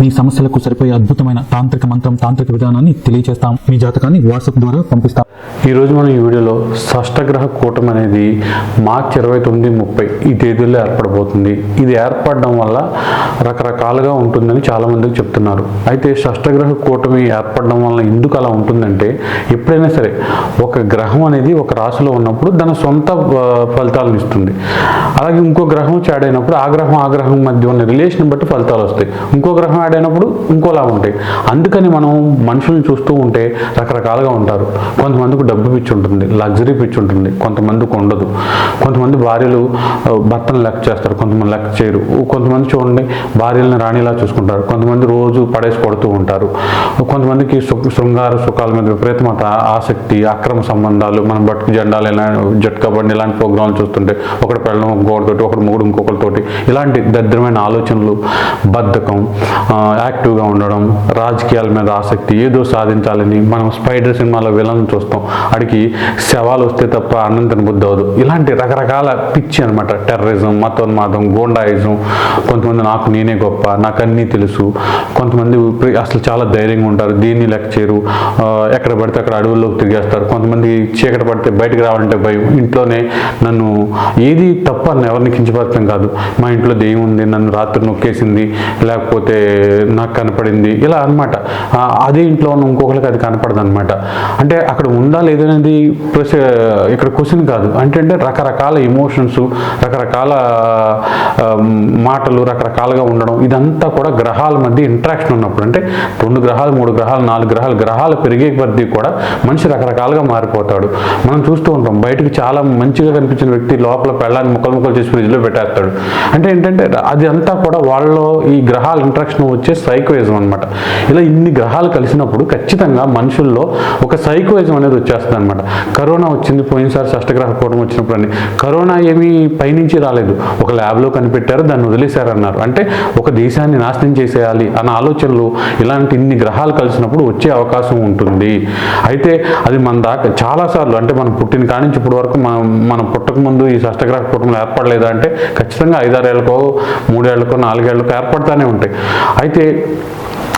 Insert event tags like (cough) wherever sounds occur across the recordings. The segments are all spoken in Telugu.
మీ సమస్యలకు సరిపోయే అద్భుతమైన తాంత్రిక మంత్రం తాంత్రిక విధానాన్ని తెలియజేస్తాం మీ జాతకాన్ని వాట్సాప్ ద్వారా పంపిస్తాం. ఈరోజు మనం ఈ వీడియోలో షష్టగ్రహ కూటమి అనేది మార్చి ఇరవై తొమ్మిది ముప్పై ఈ తేదీల్లో ఏర్పడబోతుంది. ఇది ఏర్పడడం వల్ల రకరకాలుగా ఉంటుందని చాలామందికి చెప్తున్నారు. అయితే షష్టగ్రహ కూటమి ఏర్పడడం వల్ల ఎందుకు అలా ఉంటుందంటే ఎప్పుడైనా సరే ఒక గ్రహం అనేది ఒక రాశిలో ఉన్నప్పుడు దాని సొంత ఫలితాలను ఇస్తుంది. అలాగే ఇంకో గ్రహం చాడైనప్పుడు అయినప్పుడు ఆ గ్రహం ఆ గ్రహం మధ్య ఉన్న రిలేషన్ బట్టి ఫలితాలు వస్తాయి. ఇంకో గ్రహం యాడ్ అయినప్పుడు ఇంకోలా ఉంటాయి. అందుకని మనం మనుషుల్ని చూస్తూ ఉంటే రకరకాలుగా ఉంటారు. కొంతమందికి డబ్బు పిచ్చి ఉంటుంది లగ్జరీ పిచ్చి ఉంటుంది కొంతమందికి ఉండదు. కొంతమంది భార్యలు భర్తను లెక్క చేస్తారు కొంతమంది లెక్క చేయరు. కొంతమంది చూడండి భార్యలను రాణిలా చూసుకుంటారు. కొంతమంది రోజు పడేసి కొడుతూ ఉంటారు. కొంతమందికి శృంగార సుఖాల మీద విపరీతమైన ఆసక్తి అక్రమ సంబంధాలు మనం బట్టుకు జెండాలు ఇలా జట్కా బండి ఇలాంటి ప్రోగ్రాంలు చూస్తుంటే ఒకటి పెళ్ళం ఇంకొకటితోటి ఒకటి మూడు ఇంకొకరితోటి ఇలాంటి దరిద్రమైన ఆలోచనలు బద్ధకం యాక్టివ్గా ఉండడం రాజకీయాల మీద ఆసక్తి ఏదో సాధించాలని మనం స్పైడర్ సినిమాలో విలన్ చూస్తాం. అడిగి శవాలు వస్తే తప్ప అన్నం తినబుద్ధి అవ్వదు. ఇలాంటి రకరకాల పిచ్చి అనమాట టెర్రరిజం మతోన్మాదం గోండాయిజం కొంతమంది నాకు నేనే గొప్ప నాకు అన్నీ తెలుసు. కొంతమంది అసలు చాలా ధైర్యంగా ఉంటారు. దీన్ని లెక్క చేయరు. ఎక్కడ పడితే అక్కడ అడవుల్లోకి తిరిగేస్తారు. కొంతమంది చీకటి పడితే బయటకు రావాలంటే భయం. ఇంట్లోనే నన్ను ఏది తప్ప ఎవరిని కించపరచడం కాదు. మా ఇంట్లో దెయ్యం ఉంది నన్ను రాత్రి నొక్కేసింది. లేకపోతే నాకు కనపడింది ఇలా అనమాట అదే ఇంట్లో ఉన్న ఇంకొకరికి అది కనపడదు అనమాట అంటే అక్కడ ఉందా లేదనేది ప్రశ్న ఇక్కడ క్వశ్చన్ కాదు. అంటే అంటే రకరకాల ఎమోషన్స్ రకరకాల మాటలు రకరకాలుగా ఉండడం ఇదంతా కూడా గ్రహాల మధ్య ఇంట్రాక్షన్ ఉన్నప్పుడు. అంటే రెండు గ్రహాలు మూడు గ్రహాలు నాలుగు గ్రహాలు గ్రహాలు పెరిగే కొద్దీ కూడా మనిషి రకరకాలుగా మారిపోతాడు. మనం చూస్తూ ఉంటాం బయటకు చాలా మంచిగా కనిపించిన వ్యక్తి లోపల పెళ్ళాన్ని ముక్కలు ముక్కలు చేసి ఫ్రిడ్జ్లో పెట్టేస్తాడు. అంటే ఏంటంటే అది అంతా కూడా వాళ్ళలో ఈ గ్రహాల ఇంట్రాక్షన్ వచ్చే సైకోయిజం అనమాట ఇలా ఇన్ని గ్రహాలు కలిసినప్పుడు ఖచ్చితంగా మనుషుల్లో ఒక సైకోయిజం అనేది వచ్చేస్తుంది అనమాట కరోనా వచ్చింది పోయినసారి షష్టగ్రహ కూటం వచ్చినప్పుడు అని. కరోనా ఏమీ పైనుంచి రాలేదు. ఒక ల్యాబ్లో కనిపెట్టారు దాన్ని వదిలేశారన్నారు. అంటే ఒక దేశాన్ని నాశనం చేసేయాలి అన్న ఆలోచనలు ఇలాంటి ఇన్ని గ్రహాలు కలిసినప్పుడు వచ్చే అవకాశం ఉంటుంది. అయితే అది మన దాకా చాలాసార్లు అంటే మనం పుట్టిన కానించి నుంచి ఇప్పటి వరకు మనం మనం పుట్టకముందు ఈ షష్టగ్రహ కూటములు ఏర్పడలేదా అంటే ఖచ్చితంగా ఐదారేళ్ళకో మూడేళ్ళకో నాలుగేళ్ళకో ఏర్పడతానే ఉంటాయి. అయితే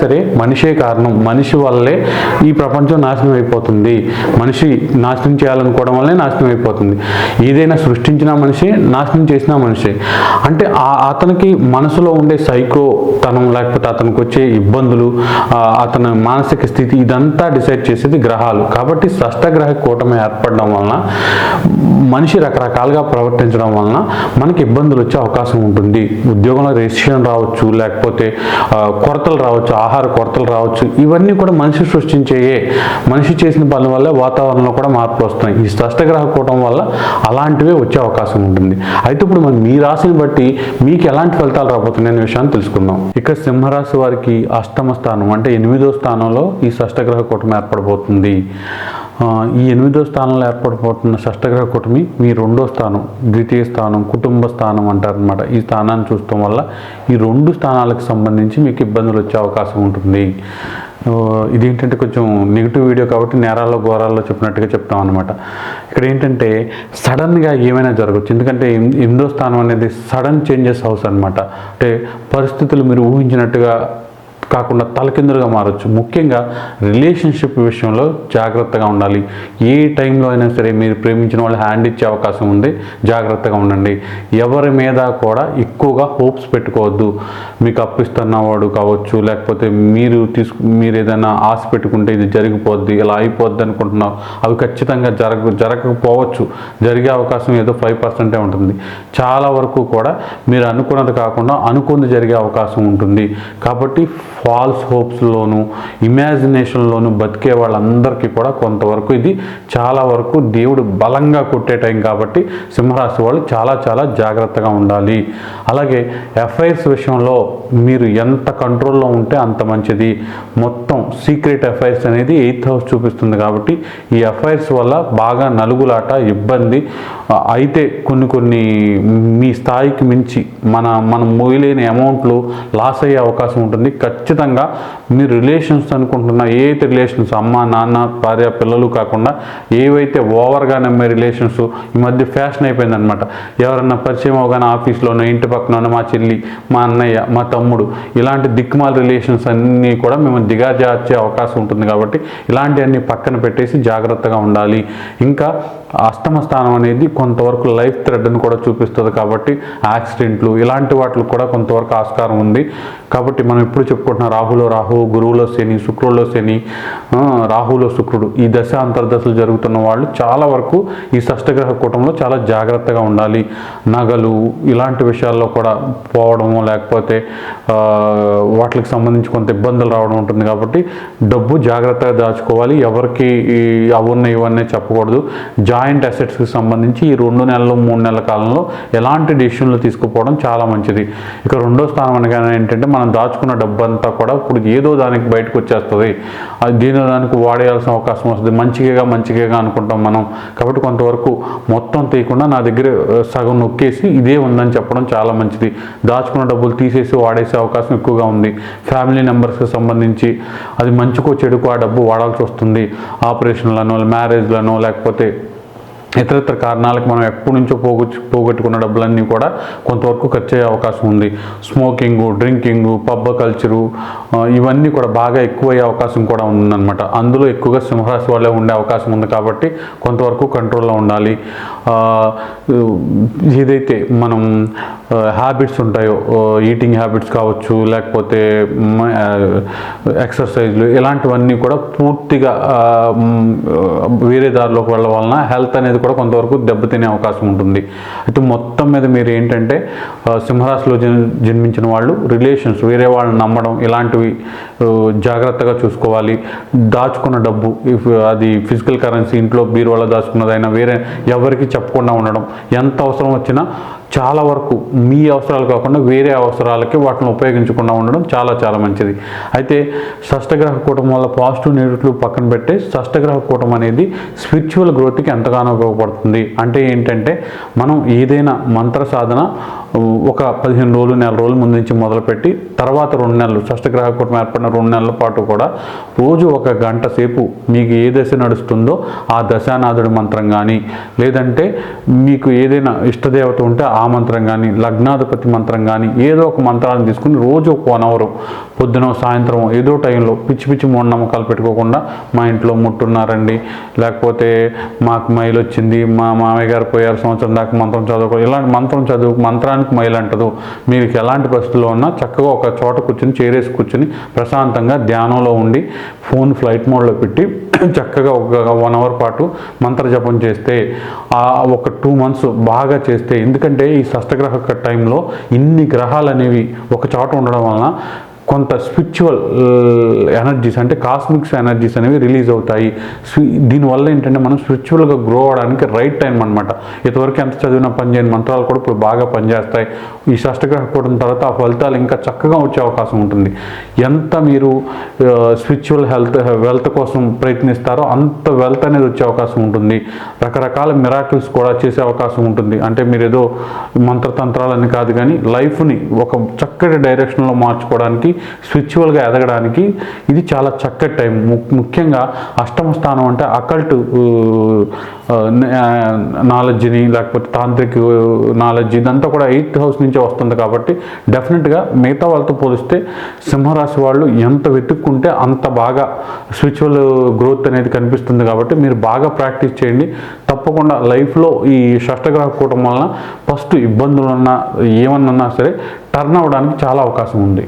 సరే మనిషే కారణం. మనిషి వల్లే ఈ ప్రపంచం నాశనం అయిపోతుంది. మనిషి నాశనం చేయాలనుకోవడం వల్లే నాశనం అయిపోతుంది. ఏదైనా సృష్టించిన మనిషి నాశనం చేసిన మనిషి. అంటే ఆ అతనికి మనసులో ఉండే సైకో తనం లేకపోతే అతనికి వచ్చే ఇబ్బందులు అతని మానసిక స్థితి ఇదంతా డిసైడ్ చేసేది గ్రహాలు. కాబట్టి షష్టగ్రహ కూటమి ఏర్పడడం వలన మనిషి రకరకాలుగా ప్రవర్తించడం వలన మనకి ఇబ్బందులు వచ్చే అవకాశం ఉంటుంది. ఉద్యోగంలో రెసిషన్ రావచ్చు లేకపోతే కొరతలు రావచ్చు. ఆహార కొరతలు రావచ్చు ఇవన్నీ కూడా మనిషి సృష్టించేయే మనిషి చేసిన పనుల వల్ల వాతావరణంలో కూడా మార్పులు వస్తున్నాయి. ఈ స్పష్టగ్రహ కూటం వల్ల అలాంటివే వచ్చే అవకాశం ఉంటుంది. అయితే ఇప్పుడు మనం మీ రాశిని బట్టి మీకు ఎలాంటి ఫలితాలు రాబోతున్నాయి అనే విషయాన్ని తెలుసుకుందాం. ఇక సింహరాశి వారికి అష్టమ స్థానం అంటే ఎనిమిదో స్థానంలో ఈ షష్టగ్రహ కూటమి ఏర్పడబోతుంది. ఈ ఎనిమిదో స్థానంలో ఏర్పడిపోతున్న షష్టగ్రహ కూటమి మీ రెండో స్థానం ద్వితీయ స్థానం కుటుంబ స్థానం అంటారనమాట ఈ స్థానాన్ని చూడటం వల్ల ఈ రెండు స్థానాలకు సంబంధించి మీకు ఇబ్బందులు వచ్చే అవకాశం ఉంటుంది. ఇది ఇదేంటంటే కొంచెం నెగిటివ్ వీడియో కాబట్టి నేరాల్లో ఘోరాల్లో చెప్పినట్టుగా చెప్తాం అనమాట ఇక్కడ ఏంటంటే సడన్గా ఏమైనా జరగచ్చు. ఎందుకంటే ఎన్- ఎనిమిదో స్థానం అనేది సడన్ చేంజెస్ హౌస్ అనమాట అంటే పరిస్థితులు మీరు ఊహించినట్టుగా కాకుండా తలకిందులుగా మారచ్చు. ముఖ్యంగా రిలేషన్షిప్ విషయంలో జాగ్రత్తగా ఉండాలి. ఏ టైంలో అయినా సరే మీరు ప్రేమించిన వాళ్ళు హ్యాండ్ ఇచ్చే అవకాశం ఉంది. జాగ్రత్తగా ఉండండి. ఎవరి మీద కూడా ఎక్కువగా హోప్స్ పెట్టుకోవద్దు. మీకు అప్పిస్తున్నవాడు కావచ్చు లేకపోతే మీరు తీసుకు మీరు ఏదైనా ఆశ పెట్టుకుంటే ఇది జరిగిపోద్ది ఇలా అయిపోద్ది అనుకుంటున్నావు. అవి ఖచ్చితంగా జరగ జరగకపోవచ్చు. జరిగే అవకాశం ఏదో ఫైవ్ పర్సెంటే ఉంటుంది. చాలా వరకు కూడా మీరు అనుకున్నది కాకుండా అనుకుంది జరిగే అవకాశం ఉంటుంది. కాబట్టి ఫాల్స్ హోప్స్లోను ఇమాజినేషన్లోను బతికే వాళ్ళందరికీ కూడా కొంతవరకు ఇది చాలా వరకు దేవుడు బలంగా కొట్టే టైం కాబట్టి సింహరాశి వాళ్ళు చాలా చాలా జాగ్రత్తగా ఉండాలి. అలాగే ఎఫ్ఐఆర్స్ విషయంలో మీరు ఎంత కంట్రోల్లో ఉంటే అంత మంచిది. మొత్తం సీక్రెట్ ఎఫ్ఐఆర్స్ అనేది ఎయిత్ హౌస్ చూపిస్తుంది కాబట్టి ఈ ఎఫ్ఐఆర్స్ వల్ల బాగా నలుగులాట ఇబ్బంది అయితే కొన్ని కొన్ని మీ స్థాయికి మించి మన మనం మోయలేని అమౌంట్లు లాస్ అయ్యే అవకాశం ఉంటుంది. ఖచ్చితంగా మీ రిలేషన్స్ అనుకుంటున్న ఏ రిలేషన్స్ అమ్మ నాన్న భార్య పిల్లలు కాకుండా ఏవైతే ఓవర్గా నమ్మే రిలేషన్స్ ఈ మధ్య ఫ్యాషన్ అయిపోయిందనమాట ఎవరన్నా పరిచయం అవగానే ఆఫీస్లోనో ఇంటి పక్కన మా చెల్లి మా అన్నయ్య మా తమ్ముడు ఇలాంటి దిక్కుమాల రిలేషన్స్ అన్నీ కూడా మేము దిగాజార్చే అవకాశం ఉంటుంది కాబట్టి ఇలాంటివన్నీ పక్కన పెట్టేసి జాగ్రత్తగా ఉండాలి. ఇంకా అష్టమ స్థానం అనేది కొంతవరకు లైఫ్ థ్రెడ్ని కూడా చూపిస్తుంది కాబట్టి యాక్సిడెంట్లు ఇలాంటి వాటికి కూడా కొంతవరకు ఆస్కారం ఉంది. కాబట్టి మనం ఎప్పుడు చెప్పుకుంటున్న రాహులో రాహు గురువులో శని శుక్రుల్లో శని రాహులో శుక్రుడు ఈ దశ అంతర్దశలు జరుగుతున్న వాళ్ళు చాలా వరకు ఈ షష్టగ్రహ కూటంలో చాలా జాగ్రత్తగా ఉండాలి. నగలు ఇలాంటి విషయాల్లో కూడా పోవడము లేకపోతే వాటికి సంబంధించి కొంత ఇబ్బందులు రావడం ఉంటుంది కాబట్టి డబ్బు జాగ్రత్తగా దాచుకోవాలి. ఎవరికి అవున్న ఇవన్నీ చెప్పకూడదు. జా జాయింట్ అసెట్స్కి సంబంధించి ఈ రెండు నెలలు మూడు నెలల కాలంలో ఎలాంటి డిసిషన్లు తీసుకుపోవడం చాలా మంచిది. ఇక రెండో స్థానం అనగానే ఏంటంటే మనం దాచుకున్న డబ్బు అంతా కూడా ఇప్పుడు ఏదో దానికి బయటకు వచ్చేస్తుంది. అది దీని దానికి వాడేయాల్సిన అవకాశం వస్తుంది. మంచిగా మంచిగా అనుకుంటాం మనం. కాబట్టి కొంతవరకు మొత్తం తీయకుండా నా దగ్గర సగం నొక్కేసి ఇదే ఉందని చెప్పడం చాలా మంచిది. దాచుకున్న డబ్బులు తీసేసి వాడేసే అవకాశం ఎక్కువగా ఉంది. ఫ్యామిలీ మెంబర్స్కి సంబంధించి అది మంచికో చెడుకో ఆ డబ్బు వాడాల్సి వస్తుంది. ఆపరేషన్లను మ్యారేజ్లను లేకపోతే ఇతరత్ర కారణాలకు మనం ఎప్పటి నుంచో పోగొచ్చు పోగొట్టుకున్న డబ్బులన్నీ కూడా కొంతవరకు ఖర్చు అయ్యే అవకాశం ఉంది. స్మోకింగు డ్రింకింగు పబ్బ కల్చరు ఇవన్నీ కూడా బాగా ఎక్కువయ్యే అవకాశం కూడా ఉందన్నమాట. అందులో ఎక్కువగా సింహరాశి వాళ్ళే ఉండే అవకాశం ఉంది కాబట్టి కొంతవరకు కంట్రోల్లో ఉండాలి. ఏదైతే మనం హ్యాబిట్స్ ఉంటాయో ఈటింగ్ హ్యాబిట్స్ కావచ్చు లేకపోతే ఎక్సర్సైజ్లు ఇలాంటివన్నీ కూడా పూర్తిగా వేరే దారిలోకి వెళ్ళడం వలన హెల్త్ అనేది కూడా కొంతవరకు దెబ్బతినే అవకాశం ఉంటుంది. అయితే మొత్తం మీద మీరు ఏంటంటే సింహరాశిలో జన్ జన్మించిన వాళ్ళు రిలేషన్స్ వేరే వాళ్ళని నమ్మడం ఇలాంటివి జాగ్రత్తగా చూసుకోవాలి. దాచుకున్న డబ్బు ఇఫ్ అది ఫిజికల్ కరెన్సీ ఇంట్లో బీరువాలో దాచుకున్నదైనా వేరే ఎవరికి చెప్పకుండా ఉండడం ఎంత అవసరం వచ్చినా చాలా వరకు మీ అవసరాలు కాకుండా వేరే అవసరాలకి వాటిని ఉపయోగించకుండా ఉండడం చాలా చాలా మంచిది. అయితే షష్టగ్రహ కూటం వల్ల పాజిటివ్ నెగిటివ్ పక్కన పెట్టి షష్టగ్రహ కూటం అనేది స్పిరిచువల్ గ్రోత్కి ఎంతగానో ఉపయోగపడుతుంది. అంటే ఏంటంటే మనం ఏదైనా మంత్ర సాధన ఒక పదిహేను రోజులు నెల రోజుల ముందు నుంచి మొదలుపెట్టి తర్వాత రెండు నెలలు షష్టగ్రహ కూటం ఏర్పడిన రెండు నెలల పాటు కూడా రోజు ఒక గంట సేపు మీకు ఏ దశ నడుస్తుందో ఆ దశానాథుడి మంత్రం కానీ లేదంటే మీకు ఏదైనా ఇష్టదేవత ఉంటే ఆ మంత్రం కానీ లగ్నాధిపతి మంత్రం కానీ ఏదో ఒక మంత్రాన్ని తీసుకుని రోజు ఒక వన్ అవర్ పొద్దున సాయంత్రం ఏదో టైంలో పిచ్చి పిచ్చి మూఢనమ్మకాలు పెట్టుకోకుండా మా ఇంట్లో ముట్టున్నారండి. లేకపోతే మాకు మైలు వచ్చింది మా మామయ్య గారు పోయారు సంవత్సరం దాకా మంత్రం చదువుకో ఇలాంటి మంత్రం చదువు మంత్రానికి మైలు అంటదు. మీకు ఎలాంటి పరిస్థితుల్లో ఉన్నా చక్కగా ఒక చోట కూర్చుని చేరేసి కూర్చుని ప్రశాంతంగా ధ్యానంలో ఉండి ఫోన్ ఫ్లైట్ మోడ్లో పెట్టి (laughs) చక్కగా ఒక వన్ అవర్ పాటు మంత్ర జపం చేస్తే ఆ ఒక టూ మంత్స్ బాగా చేస్తే ఎందుకంటే ఈ షష్టగ్రహ టైంలో ఇన్ని గ్రహాలు అనేవి ఒక చోట ఉండడం వలన కొంత స్పిరిచువల్ ఎనర్జీస్ అంటే కాస్మిక్స్ ఎనర్జీస్ అనేవి రిలీజ్ అవుతాయి. స్వి- దీనివల్ల ఏంటంటే మనం స్పిరిచువల్గా గ్రో అవడానికి రైట్ టైం అనమాట ఇంతవరకు ఎంత చదివినా పనిచేయని మంత్రాలు కూడా ఇప్పుడు బాగా పనిచేస్తాయి. ఈ షష్టగ్రహ కూడిన తర్వాత ఆ ఫలితాలు ఇంకా చక్కగా వచ్చే అవకాశం ఉంటుంది. ఎంత మీరు స్పిరిచువల్ హెల్త్ వెల్త్ కోసం ప్రయత్నిస్తారో అంత వెల్త్ అనేది వచ్చే అవకాశం ఉంటుంది. రకరకాల మిరాకిల్స్ కూడా చేసే అవకాశం ఉంటుంది. అంటే మీరు ఏదో మంత్రతంత్రాలని కాదు కానీ లైఫ్ని ఒక చక్కటి డైరెక్షన్లో మార్చుకోవడానికి స్పిరిచువల్గా ఎదగడానికి ఇది చాలా చక్కటి టైం. ము- ముఖ్యంగా అష్టమ స్థానం అంటే అకల్ట్ నాలెడ్జ్ని లేకపోతే తాంత్రిక నాలెడ్జ్ ఇదంతా కూడా ఎయిత్ హౌస్ నుంచే వస్తుంది కాబట్టి డెఫినెట్గా మిగతా వాళ్ళతో పోలిస్తే సింహరాశి వాళ్ళు ఎంత వెతుక్కుంటే అంత బాగా స్పిరిచువల్ గ్రోత్ అనేది కనిపిస్తుంది కాబట్టి మీరు బాగా ప్రాక్టీస్ చేయండి. తప్పకుండా లైఫ్లో ఈ షష్టగ్రహ కూటం వలన ఫస్ట్ ఇబ్బందులు ఉన్నా ఏమన్నా సరే టర్న్ అవ్వడానికి చాలా అవకాశం ఉంది.